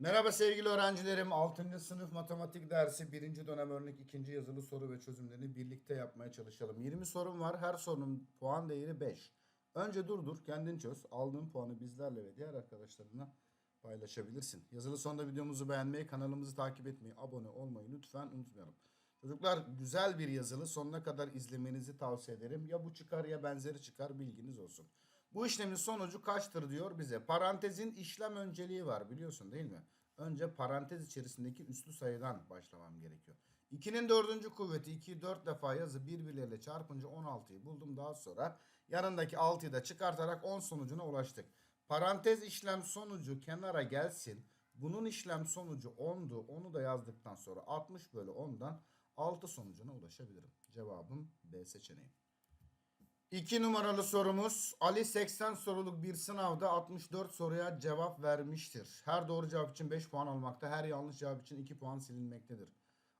Merhaba sevgili öğrencilerim. 6. sınıf matematik dersi 1. dönem örnek 2. yazılı soru ve çözümlerini birlikte yapmaya çalışalım. 20 sorum var. Her sorunun puan değeri 5. Önce durdur, kendin çöz. Aldığın puanı bizlerle ve diğer arkadaşlarına paylaşabilirsin. Yazılı sonunda videomuzu beğenmeyi, kanalımızı takip etmeyi, abone olmayı lütfen unutmayalım. Çocuklar güzel bir yazılı sonuna kadar izlemenizi tavsiye ederim. Ya bu çıkar ya benzeri çıkar bilginiz olsun. Bu işlemin sonucu kaçtır diyor bize. Parantezin işlem önceliği var biliyorsun değil mi? Önce parantez içerisindeki üslü sayıdan başlamam gerekiyor. 2'nin dördüncü kuvveti 2'yi 4 defa yazı birbirleriyle çarpınca 16'yı buldum. Daha sonra yanındaki 6'yı da çıkartarak 10 sonucuna ulaştık. Parantez işlem sonucu kenara gelsin. Bunun işlem sonucu 10'du. Onu da yazdıktan sonra 60 bölü 10'dan 6 sonucuna ulaşabilirim. Cevabım B seçeneği. 2 numaralı sorumuz Ali 80 soruluk bir sınavda 64 soruya cevap vermiştir. Her doğru cevap için 5 puan almakta, her yanlış cevap için 2 puan silinmektedir.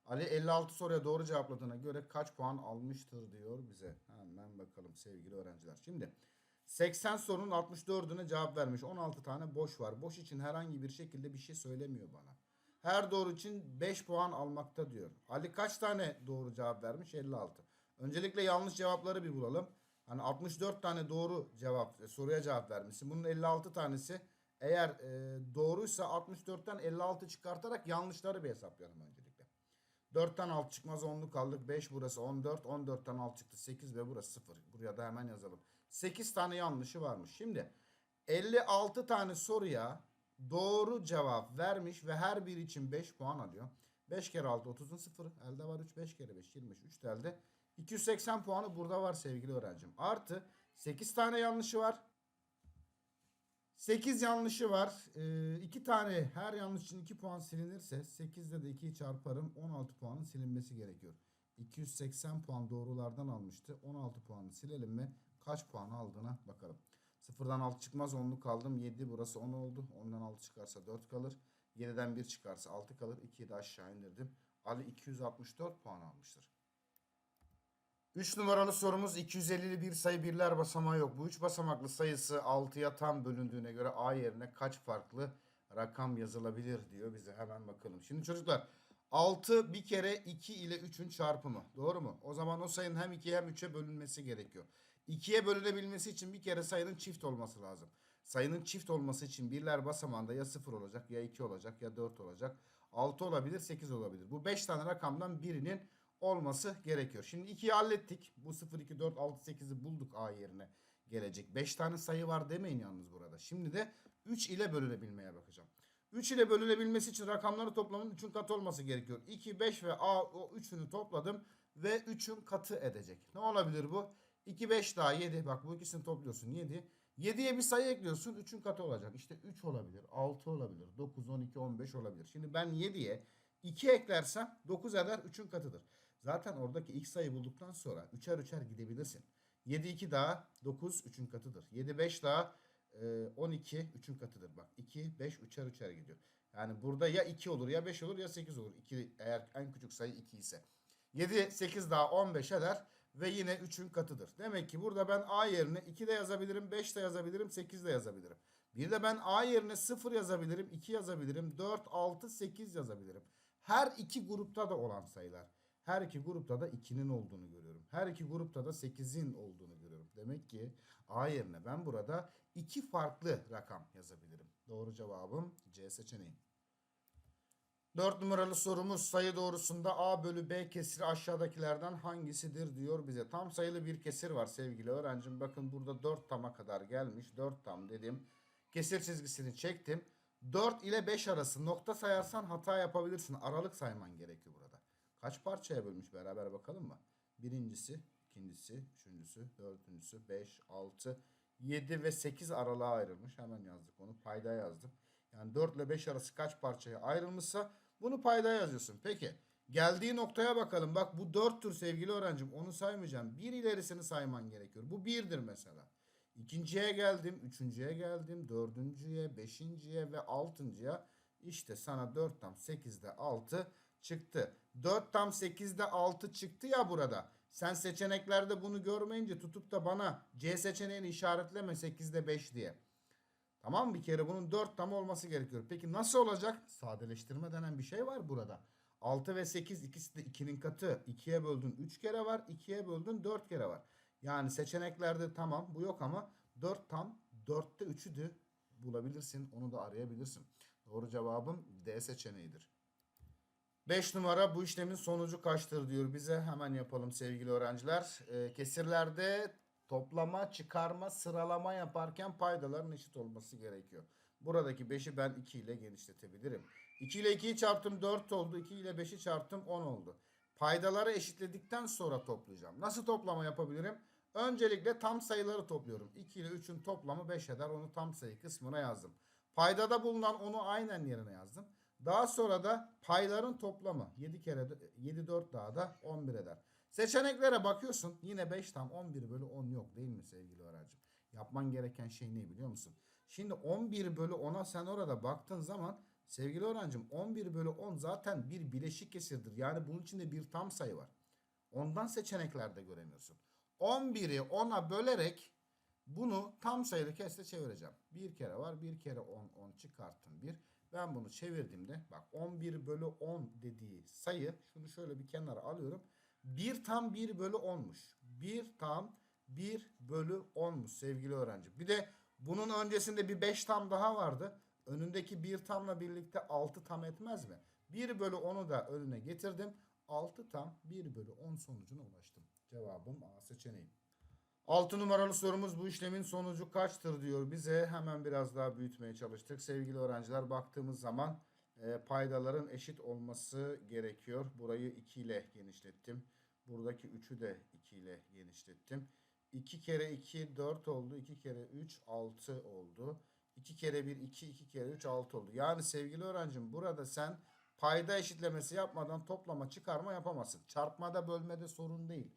Ali 56 soruya doğru cevapladığına göre kaç puan almıştır diyor bize. Hemen bakalım sevgili öğrenciler. Şimdi 80 sorunun 64'üne cevap vermiş. 16 tane boş var. Boş için herhangi bir şekilde bir şey söylemiyor bana. Her doğru için 5 puan almakta diyor. Ali kaç tane doğru cevap vermiş? 56. Öncelikle yanlış cevapları bir bulalım. Hani 64 tane doğru cevap e, soruya cevap vermişsin. Bunun 56 tanesi eğer e, doğruysa 64'ten 56 çıkartarak yanlışları bir hesaplayalım öncelikle. 4'ten 6 çıkmaz 10'lu kaldık. 5 burası 14. 14'ten 6 çıktı 8 ve burası 0. Buraya da hemen yazalım. 8 tane yanlışı varmış. Şimdi 56 tane soruya doğru cevap vermiş ve her biri için 5 puan alıyor. 5 kere 6 30'un 0. Elde var 3. 5 kere 5 23. 3 de elde. 280 puanı burada var sevgili öğrencim. Artı 8 tane yanlışı var. 8 yanlışı var. 2 tane her yanlış için 2 puan silinirse 8'de de 2'yi çarparım 16 puanın silinmesi gerekiyor. 280 puan doğrulardan almıştı. 16 puanı silelim mi? Kaç puan aldığına bakalım. Sıfırdan 6 çıkmaz 10'lu kaldım. 7 burası 10 oldu. 10'dan 6 çıkarsa 4 kalır. 7'den 1 çıkarsa 6 kalır. 2'yi de aşağı indirdim. Ali 264 puan almıştır. 3 numaralı sorumuz 250'li bir sayı birler basamağı yok. Bu 3 basamaklı sayısı 6'ya tam bölündüğüne göre A yerine kaç farklı rakam yazılabilir diyor bize. Hemen bakalım. Şimdi çocuklar 6 bir kere 2 ile 3'ün çarpımı. Doğru mu? O zaman o sayının hem 2'ye hem 3'e bölünmesi gerekiyor. 2'ye bölünebilmesi için bir kere sayının çift olması lazım. Sayının çift olması için birler basamağında ya 0 olacak ya 2 olacak ya 4 olacak. 6 olabilir 8 olabilir. Bu 5 tane rakamdan birinin olması gerekiyor. Şimdi 2'yi hallettik. Bu 0, 2, 4, 6, 8'i bulduk A yerine gelecek. 5 tane sayı var demeyin yalnız burada. Şimdi de 3 ile bölünebilmeye bakacağım. 3 ile bölünebilmesi için rakamları toplamının 3'ün katı olması gerekiyor. 2, 5 ve A o 3'ünü topladım ve 3'ün katı edecek. Ne olabilir bu? 2, 5 daha 7. Bak bu ikisini topluyorsun 7. 7'ye bir sayı ekliyorsun 3'ün katı olacak. İşte 3 olabilir, 6 olabilir, 9, 12, 15 olabilir. Şimdi ben 7'ye 2 eklersem 9 eder 3'ün katıdır. Zaten oradaki ilk sayı bulduktan sonra üçer üçer gidebilirsin. 7 2 daha 9 3'ün katıdır. 7 5 daha e, 12 3'ün katıdır. Bak 2 5 üçer üçer gidiyor. Yani burada ya 2 olur ya 5 olur ya 8 olur. 2 eğer en küçük sayı 2 ise. 7 8 daha 15 eder ve yine 3'ün katıdır. Demek ki burada ben A yerine 2 de yazabilirim, 5 de yazabilirim, 8 de yazabilirim. Bir de ben A yerine 0 yazabilirim, 2 yazabilirim, 4, 6, 8 yazabilirim. Her iki grupta da olan sayılar. Her iki grupta da 2'nin olduğunu görüyorum. Her iki grupta da 8'in olduğunu görüyorum. Demek ki A yerine ben burada iki farklı rakam yazabilirim. Doğru cevabım C seçeneği. 4 numaralı sorumuz sayı doğrusunda A bölü B kesiri aşağıdakilerden hangisidir diyor bize. Tam sayılı bir kesir var sevgili öğrencim. Bakın burada 4 tama kadar gelmiş. 4 tam dedim. Kesir çizgisini çektim. 4 ile 5 arası nokta sayarsan hata yapabilirsin. Aralık sayman gerekiyor burada. Kaç parçaya bölmüş beraber bakalım mı? Birincisi, ikincisi, üçüncüsü, dördüncüsü, 5, 6, 7 ve 8 aralığa ayrılmış. Hemen yazdık onu. Payda yazdım. Yani 4 ile 5 arası kaç parçaya ayrılmışsa bunu payda yazıyorsun. Peki geldiği noktaya bakalım. Bak bu 4'tür sevgili öğrencim. Onu saymayacağım. Bir ilerisini sayman gerekiyor. Bu 1'dir mesela. İkinciye geldim, üçüncüye geldim, dördüncüye, beşinciye ve altıncıya. İşte sana 4 tam 8'de 6 çıktı. 4 tam 8'de 6 çıktı ya burada. Sen seçeneklerde bunu görmeyince tutup da bana C seçeneğini işaretleme 8'de 5 diye. Tamam mı? Bir kere bunun 4 tam olması gerekiyor. Peki nasıl olacak? Sadeleştirme denen bir şey var burada. 6 ve 8 ikisi de 2'nin katı. 2'ye böldün 3 kere var. 2'ye böldün 4 kere var. Yani seçeneklerde tamam bu yok ama 4 tam 4'te 3'ü de bulabilirsin. Onu da arayabilirsin. Doğru cevabım D seçeneğidir. 5 numara bu işlemin sonucu kaçtır diyor bize. Hemen yapalım sevgili öğrenciler. Ee, kesirlerde toplama, çıkarma, sıralama yaparken paydaların eşit olması gerekiyor. Buradaki 5'i ben 2 ile genişletebilirim. 2 ile 2'yi çarptım 4 oldu. 2 ile 5'i çarptım 10 oldu. Paydaları eşitledikten sonra toplayacağım. Nasıl toplama yapabilirim? Öncelikle tam sayıları topluyorum. 2 ile 3'ün toplamı 5 eder. Onu tam sayı kısmına yazdım. Paydada bulunan onu aynen yerine yazdım. Daha sonra da payların toplamı 7 kere 7 4 daha da 11 eder. Seçeneklere bakıyorsun. Yine 5 tam 11 bölü 10 yok değil mi sevgili öğrencim? Yapman gereken şey ne biliyor musun? Şimdi 11 bölü 10'a sen orada baktığın zaman sevgili öğrencim 11 bölü 10 zaten bir bileşik kesirdir. Yani bunun içinde bir tam sayı var. Ondan seçeneklerde göremiyorsun. 11'i 10'a bölerek bunu tam sayılı kesre çevireceğim. Bir kere var. Bir kere 10. 10 çıkarttım 1. Ben bunu çevirdiğimde bak 11 bölü 10 dediği sayı şunu şöyle bir kenara alıyorum. 1 tam 1 bölü 10'muş. 1 tam 1 bölü 10'muş sevgili öğrenci. Bir de bunun öncesinde bir 5 tam daha vardı. Önündeki 1 tamla birlikte 6 tam etmez mi? 1 bölü 10'u da önüne getirdim. 6 tam 1 bölü 10 sonucuna ulaştım. Cevabım A seçeneği. 6 numaralı sorumuz bu işlemin sonucu kaçtır diyor bize. Hemen biraz daha büyütmeye çalıştık. Sevgili öğrenciler baktığımız zaman e, paydaların eşit olması gerekiyor. Burayı 2 ile genişlettim. Buradaki 3'ü de 2 ile genişlettim. 2 kere 2 4 oldu. 2 kere 3 6 oldu. 2 kere 1 2 2 kere 3 6 oldu. Yani sevgili öğrencim burada sen payda eşitlemesi yapmadan toplama çıkarma yapamazsın. Çarpmada bölmede sorun değil.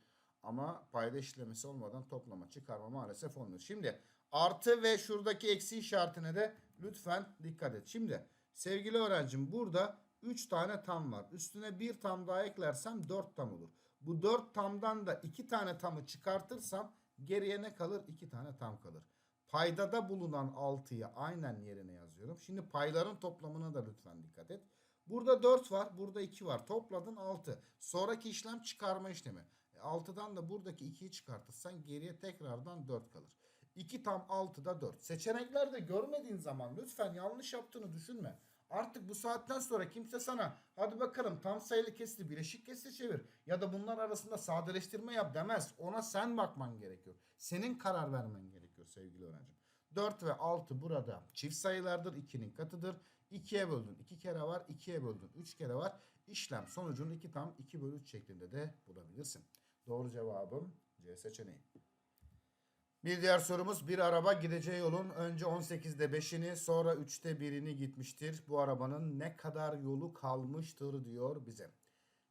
Ama payda eşitlemesi olmadan toplama çıkarma maalesef olmuyor. Şimdi artı ve şuradaki eksi işaretine de lütfen dikkat et. Şimdi sevgili öğrencim burada 3 tane tam var. Üstüne bir tam daha eklersem 4 tam olur. Bu 4 tamdan da 2 tane tamı çıkartırsam geriye ne kalır? 2 tane tam kalır. Paydada bulunan 6'yı aynen yerine yazıyorum. Şimdi payların toplamına da lütfen dikkat et. Burada 4 var, burada 2 var. Topladın 6. Sonraki işlem çıkarma işlemi. 6'dan da buradaki 2'yi çıkartırsan geriye tekrardan 4 kalır. 2 tam 6'da 4. Seçeneklerde görmediğin zaman lütfen yanlış yaptığını düşünme. Artık bu saatten sonra kimse sana hadi bakalım tam sayılı kesri bileşik kesri çevir ya da bunlar arasında sadeleştirme yap demez. Ona sen bakman gerekiyor. Senin karar vermen gerekiyor sevgili öğrencim. 4 ve 6 burada çift sayılardır. 2'nin katıdır. 2'ye böldün 2 kere var. 2'ye böldün 3 kere var. İşlem sonucunu 2 tam 2 bölü 3 şeklinde de bulabilirsin. Doğru cevabım C seçeneği. Bir diğer sorumuz bir araba gideceği yolun önce 18'de 5'ini sonra 3'te 1'ini gitmiştir. Bu arabanın ne kadar yolu kalmıştır diyor bize.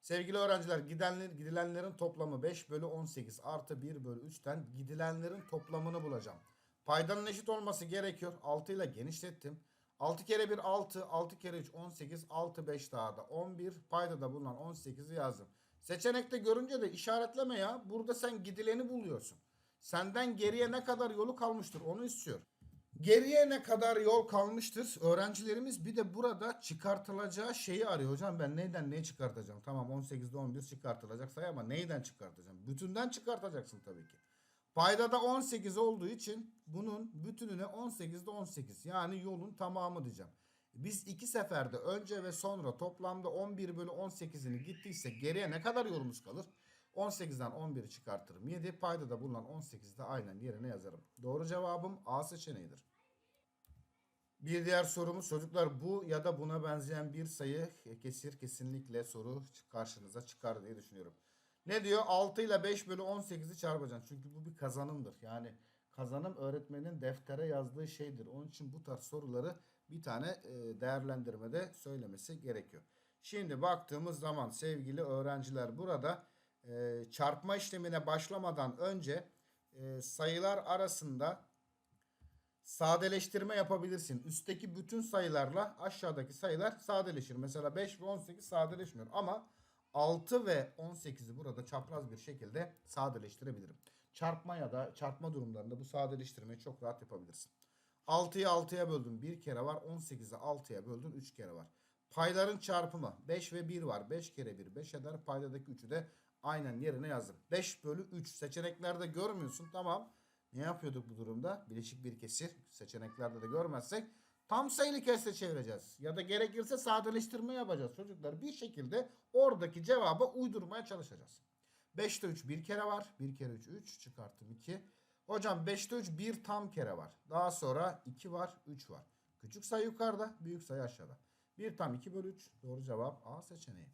Sevgili öğrenciler gidenler, gidilenlerin toplamı 5 bölü 18 artı 1 bölü 3'ten gidilenlerin toplamını bulacağım. Paydanın eşit olması gerekiyor. 6 ile genişlettim. 6 kere 1 6, 6 kere 3 18, 6 5 daha da 11. Paydada bulunan 18'i yazdım. Seçenekte görünce de işaretleme ya. Burada sen gidileni buluyorsun. Senden geriye ne kadar yolu kalmıştır onu istiyor. Geriye ne kadar yol kalmıştır? Öğrencilerimiz bir de burada çıkartılacağı şeyi arıyor. Hocam ben neyden neyi çıkartacağım? Tamam 18'de 11 çıkartılacak sayı ama neyden çıkartacağım? Bütünden çıkartacaksın tabii ki. Paydada 18 olduğu için bunun bütününe 18'de 18 yani yolun tamamı diyeceğim. Biz iki seferde önce ve sonra toplamda 11 bölü 18'ini gittiyse geriye ne kadar yolumuz kalır? 18'den 11'i çıkartırım. 7 payda da bulunan 18'i de aynen yerine yazarım. Doğru cevabım A seçeneğidir. Bir diğer sorumuz çocuklar bu ya da buna benzeyen bir sayı kesir kesinlikle soru karşınıza çıkar diye düşünüyorum. Ne diyor? 6 ile 5 bölü 18'i çarpacaksın. Çünkü bu bir kazanımdır. Yani kazanım öğretmenin deftere yazdığı şeydir. Onun için bu tarz soruları bir tane e, değerlendirmede söylemesi gerekiyor. Şimdi baktığımız zaman sevgili öğrenciler burada e, çarpma işlemine başlamadan önce e, sayılar arasında sadeleştirme yapabilirsin. Üstteki bütün sayılarla aşağıdaki sayılar sadeleşir. Mesela 5 ve 18 sadeleşmiyor ama 6 ve 18'i burada çapraz bir şekilde sadeleştirebilirim. Çarpma ya da çarpma durumlarında bu sadeleştirmeyi çok rahat yapabilirsin. 6'yı 6'ya böldüm 1 kere var. 18'i 6'ya böldüm 3 kere var. Payların çarpımı 5 ve 1 var. 5 kere 1 5 eder. Paydadaki 3'ü de aynen yerine yazdım. 5 bölü 3 seçeneklerde görmüyorsun. Tamam. Ne yapıyorduk bu durumda? Bileşik bir kesir. Seçeneklerde de görmezsek tam sayılı kesre çevireceğiz. Ya da gerekirse sadeleştirme yapacağız çocuklar. Bir şekilde oradaki cevaba uydurmaya çalışacağız. 5'te 3 bir kere var. 1 kere 3 3 çıkarttım 2. Hocam 5'te 3 bir tam kere var. Daha sonra 2 var 3 var. Küçük sayı yukarıda büyük sayı aşağıda. 1 tam 2 bölü 3. Doğru cevap A seçeneği.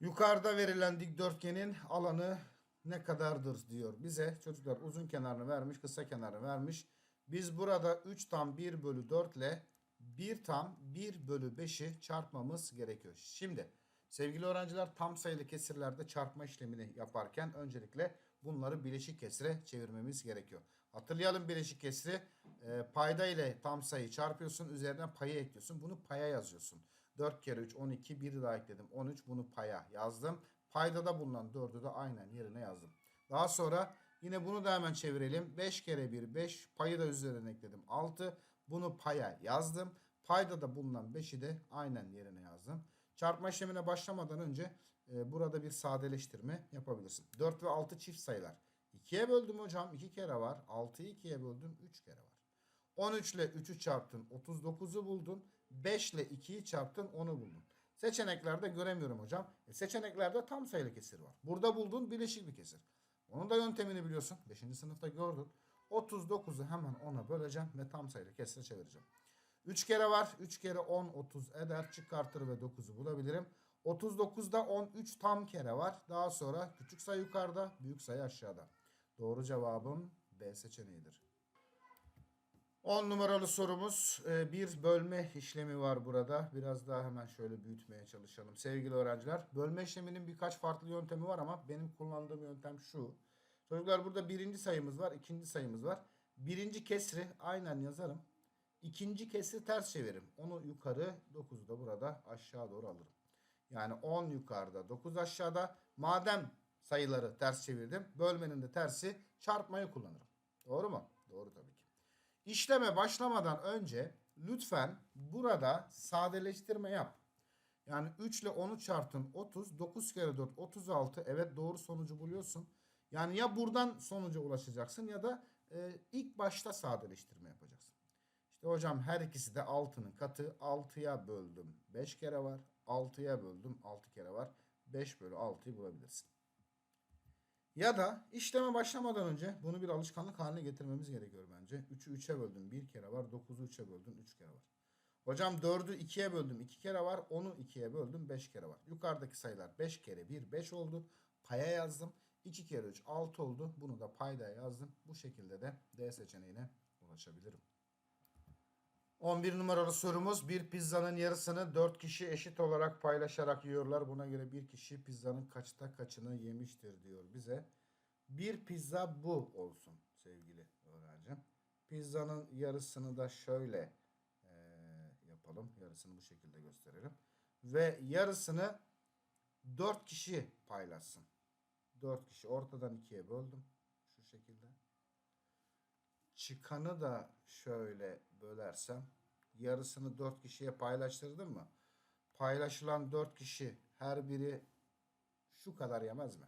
Yukarıda verilen dikdörtgenin alanı ne kadardır diyor bize. Çocuklar uzun kenarını vermiş, kısa kenarını vermiş. Biz burada 3 tam 1 bölü 4 ile 1 tam 1 bölü 5'i çarpmamız gerekiyor. Şimdi sevgili öğrenciler tam sayılı kesirlerde çarpma işlemini yaparken öncelikle bunları bileşik kesire çevirmemiz gerekiyor. Hatırlayalım bileşik kesiri e, payda ile tam sayı çarpıyorsun üzerine payı ekliyorsun bunu paya yazıyorsun. 4 kere 3 12 bir daha ekledim 13 bunu paya yazdım. Payda da bulunan 4'ü de aynen yerine yazdım. Daha sonra yine bunu da hemen çevirelim. 5 kere 1 5 payı da üzerine ekledim 6 bunu paya yazdım. Payda da bulunan 5'i de aynen yerine yazdım. Çarpma işlemine başlamadan önce e, burada bir sadeleştirme yapabilirsin. 4 ve 6 çift sayılar. 2'ye böldüm hocam 2 kere var. 6'yı 2'ye böldüm 3 kere var. 13 ile 3'ü çarptın 39'u buldun. 5 ile 2'yi çarptın 10'u buldun. Seçeneklerde göremiyorum hocam. E, seçeneklerde tam sayılı kesir var. Burada bulduğun bileşik bir kesir. Onun da yöntemini biliyorsun. 5. sınıfta gördün. 39'u hemen 10'a böleceğim ve tam sayılı kesire çevireceğim. 3 kere var. 3 kere 10 30 eder. Çıkartır ve 9'u bulabilirim. 39'da 13 tam kere var. Daha sonra küçük sayı yukarıda, büyük sayı aşağıda. Doğru cevabım B seçeneğidir. 10 numaralı sorumuz e, bir bölme işlemi var burada. Biraz daha hemen şöyle büyütmeye çalışalım. Sevgili öğrenciler bölme işleminin birkaç farklı yöntemi var ama benim kullandığım yöntem şu. Çocuklar burada birinci sayımız var, ikinci sayımız var. Birinci kesri aynen yazarım. İkinci kesri ters çeviririm. Onu yukarı, 9'u da burada aşağı doğru alırım. Yani 10 yukarıda, 9 aşağıda. Madem sayıları ters çevirdim, bölmenin de tersi çarpmayı kullanırım. Doğru mu? Doğru tabii ki. İşleme başlamadan önce lütfen burada sadeleştirme yap. Yani 3 ile 10'u çarptın 30, 9 kere 4 36. Evet doğru sonucu buluyorsun. Yani ya buradan sonuca ulaşacaksın ya da e, ilk başta sadeleştirme yapacaksın. İşte hocam her ikisi de 6'nın katı 6'ya böldüm 5 kere var. 6'ya böldüm 6 kere var. 5 bölü 6'yı bulabilirsin. Ya da işleme başlamadan önce bunu bir alışkanlık haline getirmemiz gerekiyor bence. 3'ü 3'e böldüm 1 kere var. 9'u 3'e böldüm 3 kere var. Hocam 4'ü 2'ye böldüm 2 kere var. 10'u 2'ye böldüm 5 kere var. Yukarıdaki sayılar 5 kere 1 5 oldu. Paya yazdım. 2 kere 3 6 oldu. Bunu da payda yazdım. Bu şekilde de D seçeneğine ulaşabilirim. 11 numaralı sorumuz bir pizzanın yarısını 4 kişi eşit olarak paylaşarak yiyorlar. Buna göre bir kişi pizzanın kaçta kaçını yemiştir diyor bize. Bir pizza bu olsun sevgili öğrencim. Pizzanın yarısını da şöyle eee, yapalım. Yarısını bu şekilde gösterelim. Ve yarısını 4 kişi paylaşsın. 4 kişi ortadan ikiye böldüm. Şu şekilde. Çıkanı da şöyle bölersem yarısını 4 kişiye paylaştırdım mı? Paylaşılan 4 kişi her biri şu kadar yemez mi?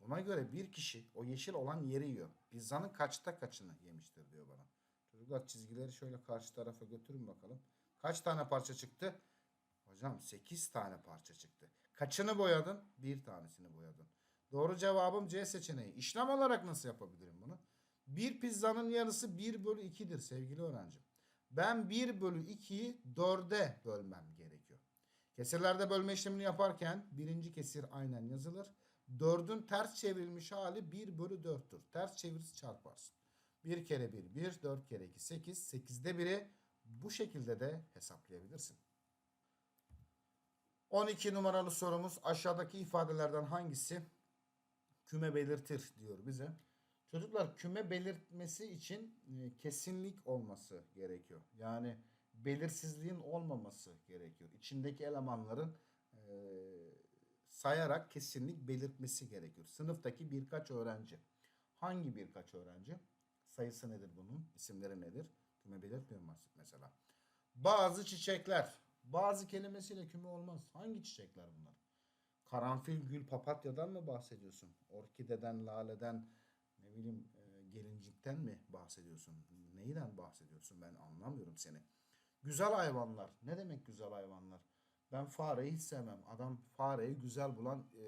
Buna göre bir kişi o yeşil olan yeri yiyor. Pizzanın kaçta kaçını yemiştir diyor bana. Çocuklar çizgileri şöyle karşı tarafa götürün bakalım. Kaç tane parça çıktı? Hocam 8 tane parça çıktı. Kaçını boyadın? Bir tanesini boyadın. Doğru cevabım C seçeneği. İşlem olarak nasıl yapabilirim bunu? Bir pizzanın yarısı 1 bölü 2'dir sevgili öğrencim. Ben 1 bölü 2'yi 4'e bölmem gerekiyor. Kesirlerde bölme işlemini yaparken birinci kesir aynen yazılır. 4'ün ters çevrilmiş hali 1 bölü 4'tür. Ters çevirisi çarparsın. 1 kere 1 1, 4 kere 2 8, 8'de 1'i bu şekilde de hesaplayabilirsin. 12 numaralı sorumuz aşağıdaki ifadelerden hangisi küme belirtir diyor bize. Çocuklar küme belirtmesi için e, kesinlik olması gerekiyor. Yani belirsizliğin olmaması gerekiyor. İçindeki elemanların e, sayarak kesinlik belirtmesi gerekiyor. Sınıftaki birkaç öğrenci. Hangi birkaç öğrenci? Sayısı nedir bunun? İsimleri nedir? Küme belirtmiyorum mes- mesela. Bazı çiçekler. Bazı kelimesiyle küme olmaz. Hangi çiçekler bunlar? Karanfil, gül, papatyadan mı bahsediyorsun? Orkideden, laleden, ne bileyim e, gelincikten mi bahsediyorsun? Neyden bahsediyorsun? Ben anlamıyorum seni. Güzel hayvanlar. Ne demek güzel hayvanlar? Ben fareyi hiç sevmem. Adam fareyi güzel bulan e,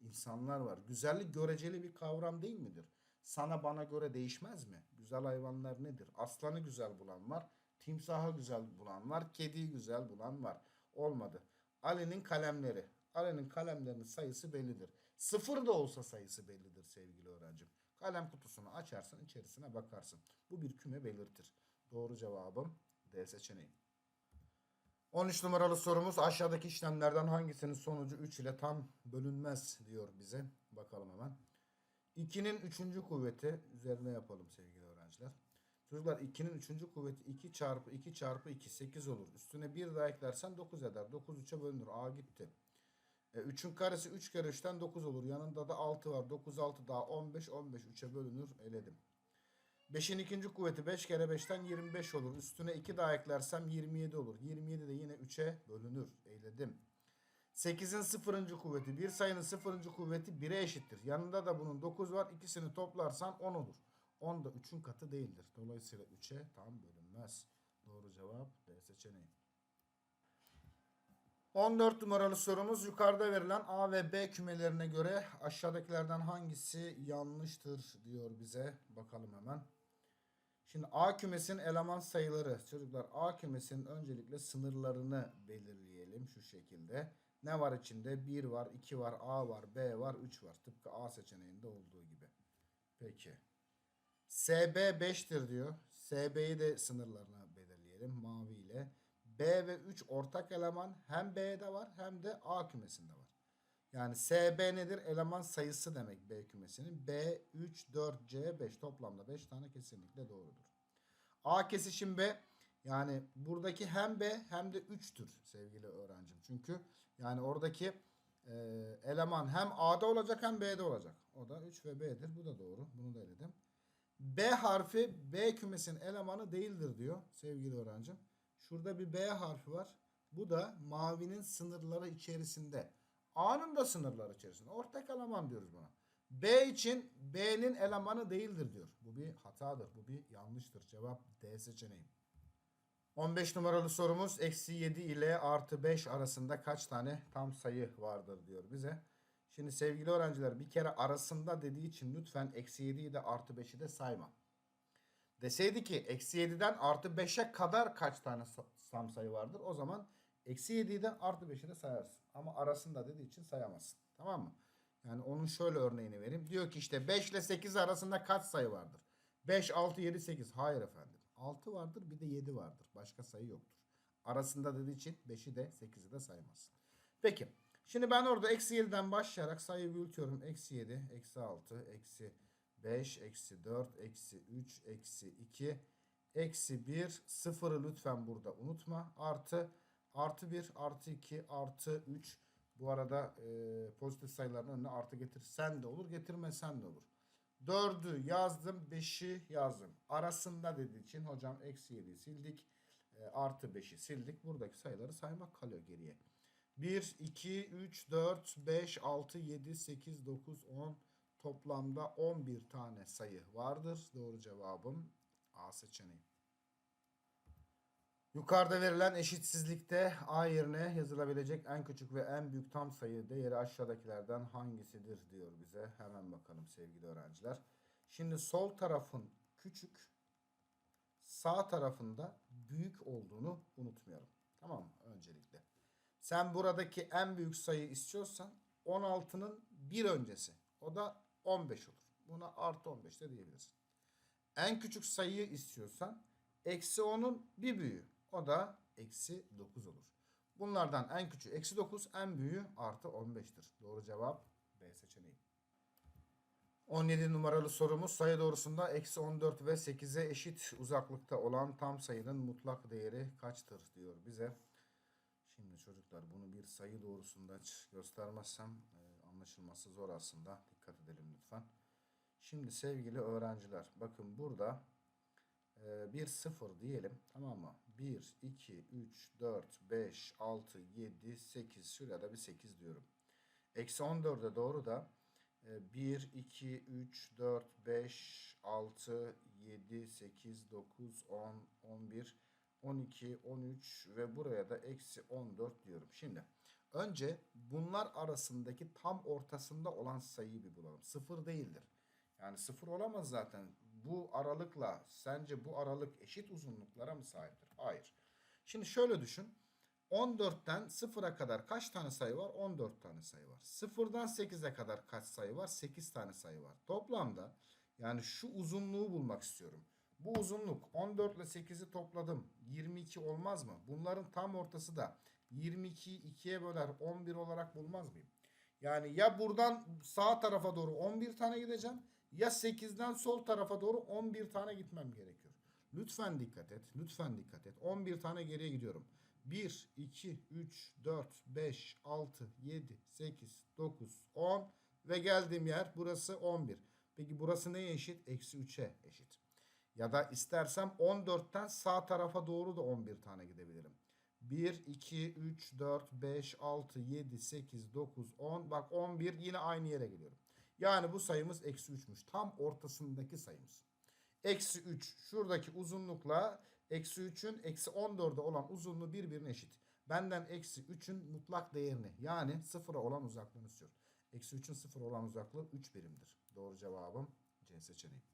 insanlar var. Güzellik göreceli bir kavram değil midir? Sana bana göre değişmez mi? Güzel hayvanlar nedir? Aslanı güzel bulan var. Timsahı güzel bulan var. Kediyi güzel bulan var. Olmadı. Ali'nin kalemleri. Ali'nin kalemlerinin sayısı bellidir. Sıfır da olsa sayısı bellidir sevgili öğrencim. Kalem kutusunu açarsın içerisine bakarsın. Bu bir küme belirtir. Doğru cevabım D seçeneği. 13 numaralı sorumuz aşağıdaki işlemlerden hangisinin sonucu 3 ile tam bölünmez diyor bize. Bakalım hemen. 2'nin 3. kuvveti üzerine yapalım sevgili öğrenciler. Çocuklar 2'nin 3. kuvveti 2 çarpı 2 çarpı 2 8 olur. Üstüne 1 daha eklersen 9 eder. 9 3'e bölünür. A gitti. E, 3'ün karesi 3 kere 3'ten 9 olur. Yanında da 6 var. 9 6 daha 15 15 3'e bölünür. Eledim. 5'in ikinci kuvveti 5 kere 5'ten 25 olur. Üstüne 2 daha eklersem 27 olur. 27 de yine 3'e bölünür. Eyledim. 8'in sıfırıncı kuvveti. Bir sayının sıfırıncı kuvveti 1'e eşittir. Yanında da bunun 9 var. İkisini toplarsan 10 olur. 10 da 3'ün katı değildir. Dolayısıyla 3'e tam bölünmez. Doğru cevap D seçeneği. 14 numaralı sorumuz yukarıda verilen A ve B kümelerine göre aşağıdakilerden hangisi yanlıştır diyor bize. Bakalım hemen. Şimdi A kümesinin eleman sayıları. Çocuklar A kümesinin öncelikle sınırlarını belirleyelim şu şekilde. Ne var içinde? 1 var, 2 var, A var, B var, 3 var. Tıpkı A seçeneğinde olduğu gibi. Peki. SB 5'tir diyor. SB'yi de sınırlarına belirleyelim mavi ile. B ve 3 ortak eleman hem B'de var hem de A kümesinde var. Yani SB nedir? Eleman sayısı demek B kümesinin. B, 3, 4, C, 5 toplamda 5 tane kesinlikle doğrudur. A kesişim B yani buradaki hem B hem de 3'tür sevgili öğrencim. Çünkü yani oradaki e, eleman hem A'da olacak hem B'de olacak. O da 3 ve B'dir. Bu da doğru. Bunu da eledim. B harfi B kümesinin elemanı değildir diyor sevgili öğrencim. Şurada bir B harfi var. Bu da mavinin sınırları içerisinde. A'nın da sınırları içerisinde. Ortak eleman diyoruz buna. B için B'nin elemanı değildir diyor. Bu bir hatadır. Bu bir yanlıştır. Cevap D seçeneği. 15 numaralı sorumuz eksi 7 ile artı 5 arasında kaç tane tam sayı vardır diyor bize. Şimdi sevgili öğrenciler bir kere arasında dediği için lütfen eksi 7'yi de artı 5'i de sayma. Deseydi ki eksi 7'den artı 5'e kadar kaç tane sa- tam sayı vardır? O zaman eksi 7'yi de artı 5'i de sayarsın. Ama arasında dediği için sayamazsın. Tamam mı? Yani onun şöyle örneğini vereyim. Diyor ki işte 5 ile 8 arasında kaç sayı vardır? 5, 6, 7, 8. Hayır efendim. 6 vardır bir de 7 vardır. Başka sayı yoktur. Arasında dediği için 5'i de 8'i de saymazsın. Peki. Şimdi ben orada eksi 7'den başlayarak sayıyı büyütüyorum. Eksi 7, eksi 6, eksi 5, eksi 4, eksi 3, eksi 2, eksi 1. Sıfırı lütfen burada unutma. Artı, artı 1, artı 2, artı 3. Bu arada e, pozitif sayıların önüne artı getirsen de olur, getirmesen de olur. 4'ü yazdım, 5'i yazdım. Arasında dediği için hocam eksi 7'yi sildik. E, artı 5'i sildik. Buradaki sayıları saymak kalıyor geriye. 1, 2, 3, 4, 5, 6, 7, 8, 9, 10 toplamda 11 tane sayı vardır. Doğru cevabım A seçeneği. Yukarıda verilen eşitsizlikte A yerine yazılabilecek en küçük ve en büyük tam sayı değeri aşağıdakilerden hangisidir diyor bize. Hemen bakalım sevgili öğrenciler. Şimdi sol tarafın küçük, sağ tarafında büyük olduğunu unutmayalım. Tamam mı? Öncelikle. Sen buradaki en büyük sayı istiyorsan 16'nın bir öncesi. O da 15 olur. Buna artı 15 de diyebilirsin. En küçük sayıyı istiyorsan eksi 10'un bir büyüğü. O da eksi 9 olur. Bunlardan en küçüğü eksi 9, en büyüğü artı 15'tir. Doğru cevap B seçeneği. 17 numaralı sorumuz sayı doğrusunda eksi 14 ve 8'e eşit uzaklıkta olan tam sayının mutlak değeri kaçtır diyor bize. Şimdi çocuklar bunu bir sayı doğrusunda göstermezsem e, anlaşılması zor aslında. Dikkat edelim lütfen. Şimdi sevgili öğrenciler bakın burada e, bir sıfır diyelim. Tamam mı? 1, 2, 3, 4, 5, 6, 7, 8. Şuraya da bir 8 diyorum. Eksi 14'e doğru da e, 1, 2, 3, 4, 5, 6, 7, 8, 9, 10, 11, 12, 13 ve buraya da eksi 14 diyorum. Şimdi önce bunlar arasındaki tam ortasında olan sayıyı bir bulalım. Sıfır değildir. Yani sıfır olamaz zaten. Bu aralıkla sence bu aralık eşit uzunluklara mı sahiptir? Hayır. Şimdi şöyle düşün. 14'ten 0'a kadar kaç tane sayı var? 14 tane sayı var. 0'dan 8'e kadar kaç sayı var? 8 tane sayı var. Toplamda yani şu uzunluğu bulmak istiyorum. Bu uzunluk 14 ile 8'i topladım. 22 olmaz mı? Bunların tam ortası da 22'yi 2'ye böler 11 olarak bulmaz mıyım? Yani ya buradan sağ tarafa doğru 11 tane gideceğim ya 8'den sol tarafa doğru 11 tane gitmem gerekiyor. Lütfen dikkat et. Lütfen dikkat et. 11 tane geriye gidiyorum. 1, 2, 3, 4, 5, 6, 7, 8, 9, 10 ve geldiğim yer burası 11. Peki burası neye eşit? Eksi 3'e eşit. Ya da istersem 14'ten sağ tarafa doğru da 11 tane gidebilirim. 1, 2, 3, 4, 5, 6, 7, 8, 9, 10. Bak 11 yine aynı yere geliyorum. Yani bu sayımız eksi 3'müş. Tam ortasındaki sayımız. Eksi 3 şuradaki uzunlukla eksi 3'ün eksi 14'e olan uzunluğu birbirine eşit. Benden eksi 3'ün mutlak değerini yani sıfıra olan uzaklığını istiyor. Eksi 3'ün sıfıra olan uzaklığı 3 birimdir. Doğru cevabım C seçeneği.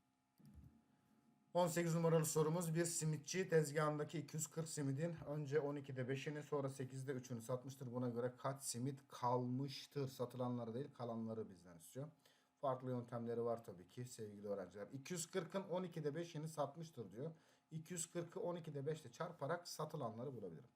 18 numaralı sorumuz bir simitçi tezgahındaki 240 simidin önce 12'de 5'ini sonra 8'de 3'ünü satmıştır. Buna göre kaç simit kalmıştır? Satılanları değil kalanları bizden istiyor. Farklı yöntemleri var tabii ki sevgili öğrenciler. 240'ın 12'de 5'ini satmıştır diyor. 240'ı 12'de 5'te çarparak satılanları bulabilirim.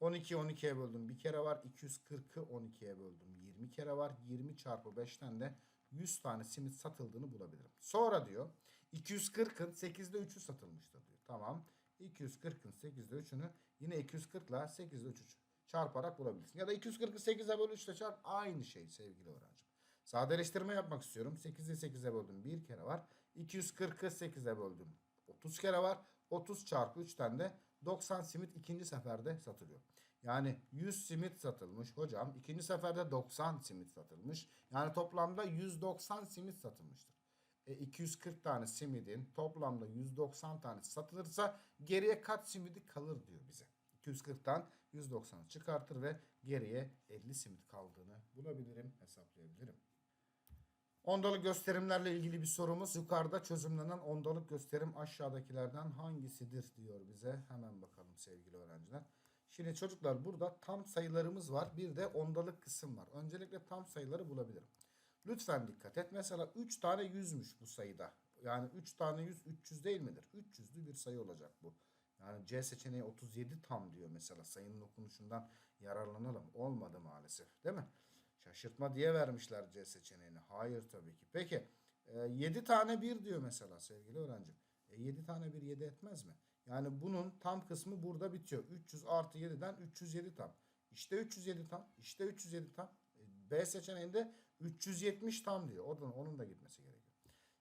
12 12'ye böldüm bir kere var. 240'ı 12'ye böldüm 20 kere var. 20 çarpı 5'ten de 100 tane simit satıldığını bulabilirim. Sonra diyor 240'ın 8'de 3'ü satılmıştır diyor. Tamam. 240'ın 8'de 3'ünü yine 240 ile 8'de 3'ü çarparak bulabilirsin. Ya da 240'ı 8'e böl 3 ile çarp aynı şey sevgili öğrencim. Sadeleştirme yapmak istiyorum. 8'i 8'e böldüm bir kere var. 240'ı 8'e böldüm 30 kere var. 30 çarpı 3'ten de 90 simit ikinci seferde satılıyor. Yani 100 simit satılmış hocam. ikinci seferde 90 simit satılmış. Yani toplamda 190 simit satılmıştır. E 240 tane simidin toplamda 190 tanesi satılırsa geriye kaç simidi kalır diyor bize. 240'tan 190'ı çıkartır ve geriye 50 simit kaldığını bulabilirim, hesaplayabilirim. Ondalık gösterimlerle ilgili bir sorumuz. Yukarıda çözümlenen ondalık gösterim aşağıdakilerden hangisidir diyor bize. Hemen bakalım sevgili öğrenciler. Şimdi çocuklar burada tam sayılarımız var. Bir de ondalık kısım var. Öncelikle tam sayıları bulabilirim. Lütfen dikkat et. Mesela 3 tane 100'müş bu sayıda. Yani 3 tane 100 300 değil midir? 300'lü bir sayı olacak bu. Yani C seçeneği 37 tam diyor mesela. Sayının okunuşundan yararlanalım. Olmadı maalesef. Değil mi? Şaşırtma diye vermişler C seçeneğini. Hayır tabii ki. Peki e, 7 tane 1 diyor mesela sevgili öğrencim. E, 7 tane 1 7 etmez mi? Yani bunun tam kısmı burada bitiyor. 300 artı 7'den 307 tam. İşte 307 tam. İşte 307 tam. E, B seçeneğinde 370 tam diyor. Oradan onun da gitmesi gerekiyor.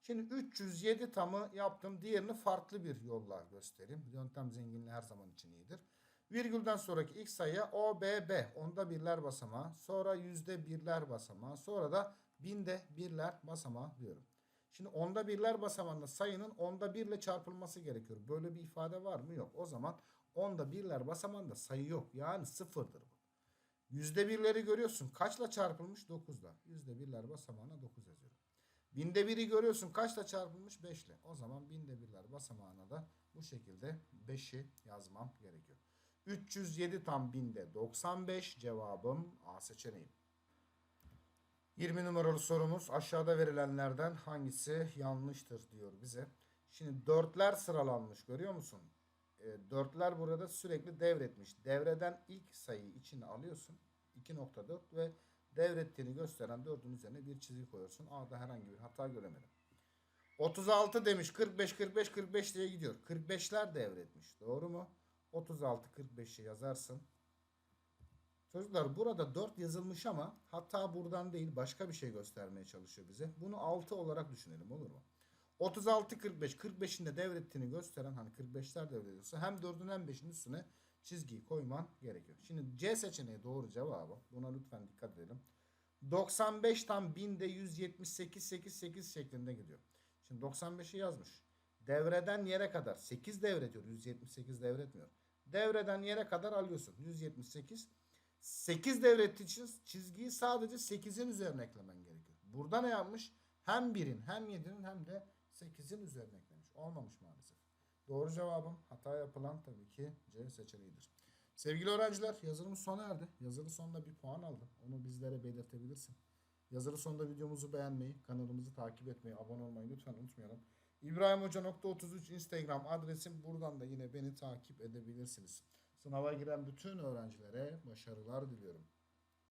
Şimdi 307 tamı yaptım. Diğerini farklı bir yolla göstereyim. Yöntem zenginliği her zaman için iyidir. Virgülden sonraki ilk sayıya OBB. Onda birler basamağı. Sonra yüzde birler basamağı. Sonra da binde birler basamağı diyorum. Şimdi onda birler basamağında sayının onda birle çarpılması gerekiyor. Böyle bir ifade var mı? Yok. O zaman onda birler basamağında sayı yok. Yani sıfırdır bu. Yüzde birleri görüyorsun. Kaçla çarpılmış? 9'la. Yüzde birler basamağına 9 yazıyorum. Binde biri görüyorsun. Kaçla çarpılmış? 5 ile. O zaman binde birler basamağına da bu şekilde 5'i yazmam gerekiyor. 307 tam binde 95 cevabım A seçeneği. 20 numaralı sorumuz aşağıda verilenlerden hangisi yanlıştır diyor bize. Şimdi dörtler sıralanmış görüyor musun? E, dörtler burada sürekli devretmiş. Devreden ilk sayıyı içine alıyorsun. 2.4 ve devrettiğini gösteren 4'ün üzerine bir çizgi koyuyorsun. A'da herhangi bir hata göremedim. 36 demiş 45 45 45 diye gidiyor. 45'ler devretmiş. Doğru mu? 36 45'i yazarsın. Çocuklar burada 4 yazılmış ama hatta buradan değil başka bir şey göstermeye çalışıyor bize. Bunu 6 olarak düşünelim olur mu? 36 45 45'inde devrettiğini gösteren hani 45'ler devrediyorsa hem 4'ün hem 5'in üstüne çizgiyi koyman gerekiyor. Şimdi C seçeneği doğru cevabı. Buna lütfen dikkat edelim. 95 tam 1000'de 178 8 8 şeklinde gidiyor. Şimdi 95'i yazmış. Devreden yere kadar 8 devrediyor. 178 devretmiyor. Devreden yere kadar alıyorsun. 178 8 devrettiği için çizgiyi sadece 8'in üzerine eklemen gerekiyor. Burada ne yapmış? Hem 1'in hem 7'nin hem de 8'in üzerine eklemiş. Olmamış maalesef. Doğru cevabım hata yapılan tabii ki C seçeneğidir. Sevgili öğrenciler yazılımız sona erdi. Yazılı sonunda bir puan aldı. Onu bizlere belirtebilirsin. Yazılı sonunda videomuzu beğenmeyi, kanalımızı takip etmeyi, abone olmayı lütfen unutmayalım. İbrahimhoca.33 Instagram adresim. Buradan da yine beni takip edebilirsiniz. Sınava giren bütün öğrencilere başarılar diliyorum.